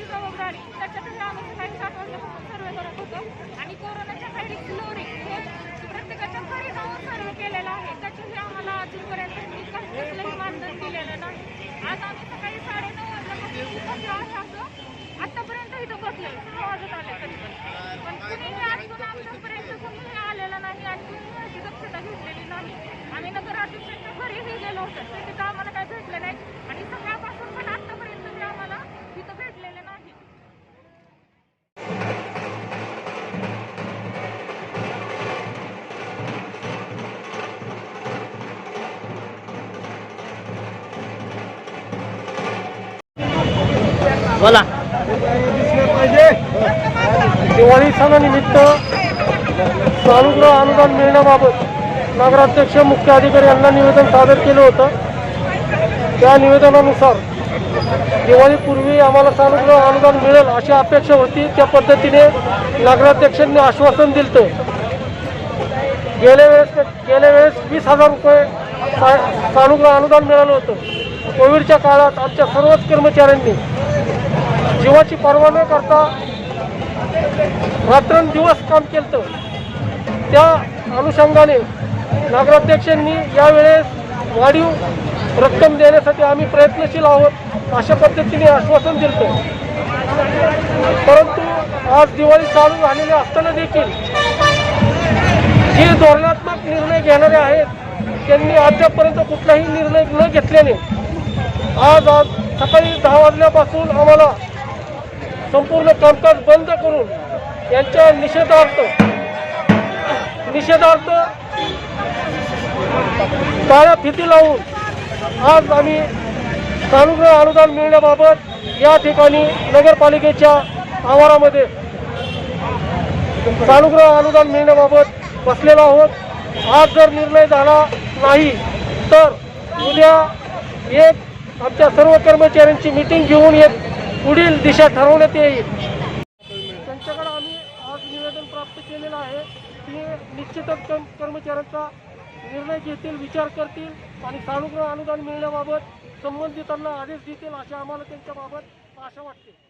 कुटुंब, जबाबदारी त्याच्यातच आम्ही सकाळी सात वाजल्यापासून सर्वे करत होतो. आणि कोरोनाच्या साईड फ्लोरी हे प्रत्येकाच्या घरी जाऊन सर्वे केलेला आहे. त्याच्याही आम्हाला अजूनपर्यंत कसलंही मानधन दिलेलं नाही. आज आम्ही सकाळी साडेनऊ वाजल्यापासून इथं आहे असं आत्तापर्यंत इथं बसलोय सहा वाजत आले तरी पण. कुणीही अजून आमच्यापर्यंत कुणीही आलेलं नाही आणि कुणीही अशी दक्षता घेतलेली नाही. आम्ही नगराध्यक्षांच्या घरीही गेलो होतो. तिथं आम्हाला काही भेटलं नाही. बोला. दिवाळी सणानिमित्त सानुग्रह अनुदान मिळण्याबाबत नगराध्यक्ष मुख्य अधिकारी यांना निवेदन सादर केलं होतं. त्या निवेदनानुसार दिवाळीपूर्वी आम्हाला सानुग्रह अनुदान मिळेल अशी अपेक्षा होती. त्या पद्धतीने नगराध्यक्षांनी आश्वासन दिलं गेल्या वेळेस गेल्या वेळेस वीस हजार रुपये सा- सानुग्रह अनुदान मिळालं होतं. कोविडच्या काळात आमच्या सर्वच कर्मचाऱ्यांनी जीवाची पर्वा न करता रात्रंदिवस काम केलं त्या अनुषंगाने नगराध्यक्षांनी यावेळेस वाढीव रक्कम देण्यासाठी आम्ही प्रयत्नशील आहोत अशा पद्धतीने आश्वासन दिलं परंतु आज दिवाळी चालू झालेली असताना देखील जे धोरणात्मक निर्णय घेणारे आहेत त्यांनी अद्यापर्यंत कुठलाही निर्णय न घेतल्याने आज आज सकाळी दहा वाजल्यापासून आम्हाला संपूर्ण कामकाज बंद करून यांच्या निषेधार्थ निषेधार्थ काळ्या फिती लावून आज आम्ही सानुग्रह अनुदान मिळण्याबाबत या ठिकाणी नगरपालिकेच्या आवारामध्ये सानुग्रह अनुदान मिळण्याबाबत बसलेलो आहोत. आज जर निर्णय झाला नाही तर उद्या एक आमच्या सर्व कर्मचाऱ्यांची मिटिंग घेऊन एक पुढील दिशा ठरवण्यात येईल. त्यांच्याकडे आम्ही आज निवेदन प्राप्त केलेलं आहे. ते निश्चितच कर्म कर्मचाऱ्यांचा निर्णय घेतील विचार करतील आणि सानुग्रह अनुदान मिळण्याबाबत संबंधितांना आदेश देतील अशा आम्हाला त्यांच्याबाबत आशा वाटते.